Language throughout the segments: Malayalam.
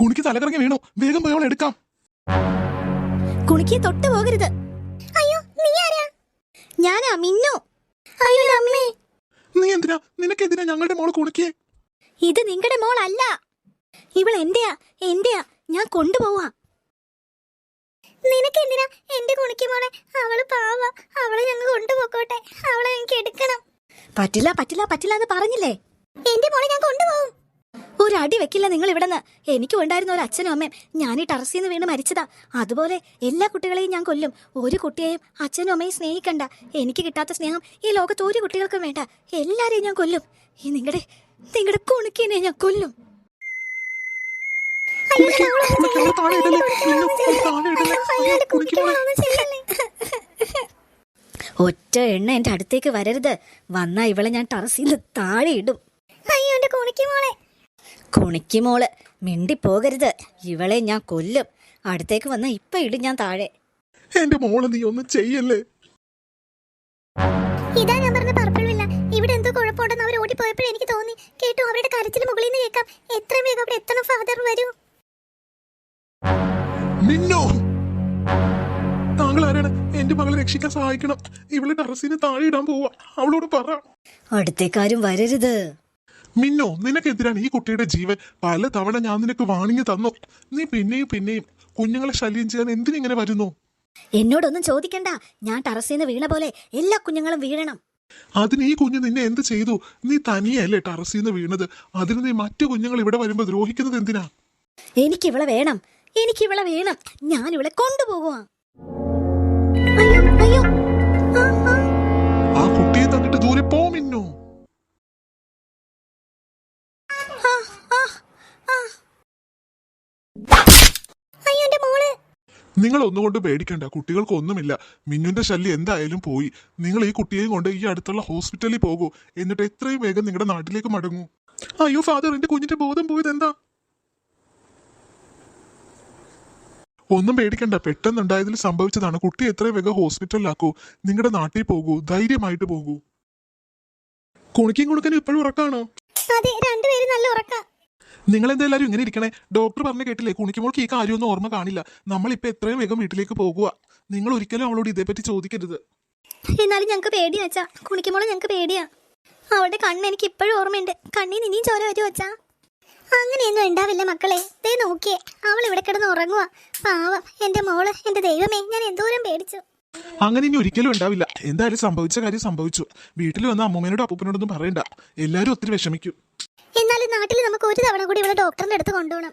കുണിക്ക് തലകറങ്ങി വീണു. വേഗം പോയി അവളെ എടുക്കാം. കുണിക്ക് തൊട്ട് പോകരുത്. അയ്യോ നീ ആരാ? ഞാനാ മിന്നു അയ്യോ അമ്മേ. നീ എന്തിനാ? നിനക്കെന്തിനാ ഞങ്ങളുടെ മോൾ കുണിക്കേ? ഇത് നിങ്ങളുടെ മോൾ അല്ല ഇവൾ എന്റെയാ എന്റെയാ. ഞാൻ കൊണ്ടുപോവാ. നിനക്ക് എന്തിനാ എന്റെ കുണിക്ക് മോളെ? അവൾ പാവ. അവളെ ഞങ്ങൾ കൊണ്ടുപോക്കോട്ടെ. അവളെ എനിക്ക് എടുക്കണം. പറ്റില്ല പറ്റില്ല പറ്റില്ല എന്ന് പറഞ്ഞില്ലേ? എന്റെ മോളെ ഞാൻ കൊണ്ടുപോകും. ഒരു അടി വെക്കില്ല നിങ്ങൾ ഇവിടെന്ന് എനിക്ക് ഉണ്ടായിരുന്ന ഒരു അച്ഛനും അമ്മയും ഞാൻ ഈ ടറസിൽ നിന്ന് വീണ് മരിച്ചതാ. അതുപോലെ എല്ലാ കുട്ടികളെയും ഞാൻ കൊല്ലും. ഒരു കുട്ടിയെയും അച്ഛനും അമ്മയും സ്നേഹിക്കണ്ട. എനിക്ക് കിട്ടാത്ത സ്നേഹം ഈ ലോകത്ത് ഒരു കുട്ടികൾക്കും വേണ്ട. എല്ലാരെയും ഞാൻ കൊല്ലും. ഈ നിങ്ങളുടെ നിങ്ങളുടെ കുണുക്കിനെ ഞാൻ കൊല്ലും. കുണിക്ക് കുണിക്ക് കുണിക്ക് മോളെ ഒറ്റ എണ്ണ എന്റെ അടുത്തേക്ക് വരരുത്. വന്നാ ഇവളെ ഞാൻ ടറസിൽ നിന്ന് താഴെ ഇടും. അയ്യോ എന്റെ കുണിക്കുമോളെ കുണിക്കുമോൾ മിണ്ടിപ്പോകരുത്. ഇവളെ ഞാൻ കൊല്ലും. അടുത്തേക്ക് വന്ന ഇപ്പൊ ഇടും ഞാൻ താഴെ. എന്റെ മോൾ നീ ഒന്നും ചെയ്യല്ലേ? ഇതാ ഞാൻ പറഞ്ഞ പർപ്പിൾ വില്ല ഇവിടെ എന്തോ കുഴപ്പമുണ്ടെന്ന് അവർ ഓടിപ്പോയപ്പോഴേ എനിക്ക് തോന്നി. കേട്ടോ അവരുടെ കരച്ചിൽ മുകളിൽ നിന്ന് കേൾക്കാം. എത്രയും വേഗം അവിടെ എത്തണം ഫാദർ വരൂ. മിന്നു താങ്കൾ ആരാണ് എന്റെ മകളെ രക്ഷിക്കാൻ സഹായിക്കണം. ഇവളെ ടെറസിന് താഴെ ഇടാൻ പോവാ അവളോട് പറ. അടുത്തേക്കാരും വരരുത്. മിന്നു നിനക്കെതിരാണ് ഈ കുട്ടിയുടെ ജീവൻ. പല തവണ ഞാൻ നിനക്ക് വാണിങ്ങി തന്നു. നീ പിന്നെയും പിന്നെയും കുഞ്ഞുങ്ങളെ ശല്യം ചെയ്യാൻ എന്തിനിങ്ങനെ വരുന്നു? എന്നോടൊന്നും ചോദിക്കണ്ട. ഞാൻ ടറസിൽ നിന്ന് വീണ പോലെ എല്ലാ കുഞ്ഞുങ്ങളും വീഴണം. അതിന് ഈ കുഞ്ഞു നിന്നെ എന്ത് ചെയ്തു? നീ തനിയല്ലേ ടെറസിന്ന് വീണത്. അതിന് നീ മറ്റു കുഞ്ഞുങ്ങൾ ഇവിടെ വരുമ്പോ ദ്രോഹിക്കുന്നത് എന്തിനാ? എനിക്കിവളെ വേണം. എനിക്കിവളെ വേണം. ഞാൻ ഇവളെ കൊണ്ടുപോകുവാ. നിങ്ങൾ ഒന്നുകൊണ്ട് പേടിക്കണ്ട കുട്ടികൾക്ക് ഒന്നുമില്ല. മിന്നുന്റെ ശല്യം എന്തായാലും പോയി. നിങ്ങൾ ഈ കുട്ടിയെയും കൊണ്ട് ഈ അടുത്തുള്ള ഹോസ്പിറ്റലിൽ പോകൂ. എന്നിട്ട് എത്രയും വേഗം നിങ്ങളുടെ നാട്ടിലേക്ക് മടങ്ങൂ. അയ്യോ ഫാദർ എന്റെ കുഞ്ഞിന്റെ ബോധം പോയത് എന്താ? ഒന്നും പേടിക്കണ്ട പെട്ടെന്നുണ്ടായതിൽ സംഭവിച്ചതാണ്. കുട്ടി എത്രയും വേഗം ഹോസ്പിറ്റലിലാക്കൂ. നിങ്ങളുടെ നാട്ടിൽ പോകൂ ധൈര്യമായിട്ട് പോകൂ. കുണിക്കും കുണുക്കനും ഇപ്പോഴും ഉറക്കാണോ? അതെ രണ്ടുപേരും നല്ല ഉറക്ക. നിങ്ങൾ എന്തായാലും ഇങ്ങനെ ഇരിക്കണേ? ഡോക്ടർ പറഞ്ഞു കേട്ടില്ലേ? കുണിക്കുമ്പോൾക്ക് ഈ കാര്യമൊന്നും ഓർമ്മ കാണില്ല. നമ്മൾ ഇപ്പൊ എത്രയും വേഗം വീട്ടിലേക്ക് പോകുക നിങ്ങൾ ഒരിക്കലും അവളോട് ഇതേപ്പറ്റി ചോദിക്കരുത്. എന്നാലും ഞങ്ങൾക്ക് പേടിയാ അച്ഛാ. കുണിക്കുമ്പോൾ ഞങ്ങൾക്ക് പേടിയാ. അവളുടെ കണ്ണ് എനിക്ക് ഇപ്പോഴും ഓർമ്മയുണ്ട്. കണ്ണിന് ഇനിയും ചോര വരുമോ അച്ഛാ? അങ്ങനെയൊന്നും ഉണ്ടാവില്ല മക്കളെ. ദേ നോക്കിയേ അവൾ ഇവിടെ കിടന്ന് ഉറങ്ങുക പാവം എന്റെ മോൾ എന്റെ ദൈവമേ ഞാൻ എന്തോരം പേടിച്ചു. അങ്ങനെ ഇനി ഒരിക്കലും ഉണ്ടാവില്ല. എന്തായാലും സംഭവിച്ച കാര്യം സംഭവിച്ചു. വീട്ടിൽ വന്ന അമ്മൂമ്മേനോടും അപ്പൂപ്പനോടൊന്നും പറയണ്ട. എല്ലാരും ഒത്തിരി വിഷമിക്കും. നാട്ടിൽ നമുക്ക് ഒരു തവണ കൂടി ഇവളെ ഡോക്ടറിന്റെ അടുത്ത് കൊണ്ടുപോകണം.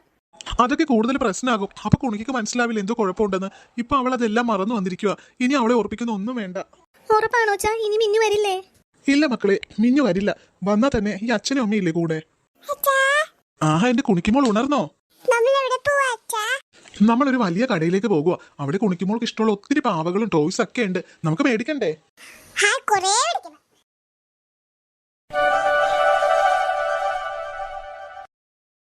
അതൊക്കെ കൂടുതൽ പ്രശ്നമാകും അപ്പൊ കുണിക്ക് മനസ്സിലാവില്ല എന്തോ കുഴപ്പമുണ്ടെന്ന്. ഇപ്പൊ അവൾ അതെല്ലാം മറന്നു വന്നിരിക്കുക ഇനി അവളെ ഓർപ്പിക്കുന്ന ഒന്നും വേണ്ട. ഉറപ്പാണോ ഇനി മിന്നു വരില്ലേ? ഇല്ല മക്കളെ മിന്നു വരില്ല. വന്നാ തന്നെ ഈ അച്ഛനും അമ്മയില്ലേ കൂടെ? ആഹാ എന്റെ കുണിക്കുമ്പോൾ ഉണർന്നോ? നമ്മളൊരു വലിയ കടയിലേക്ക് പോകുക അവിടെ കുണിക്കുമ്പോൾ ഇഷ്ടമുള്ള ഒത്തിരി പാവകളും ടോയ്സ് ഒക്കെ ഉണ്ട്. നമുക്ക് മേടിക്കണ്ടേ?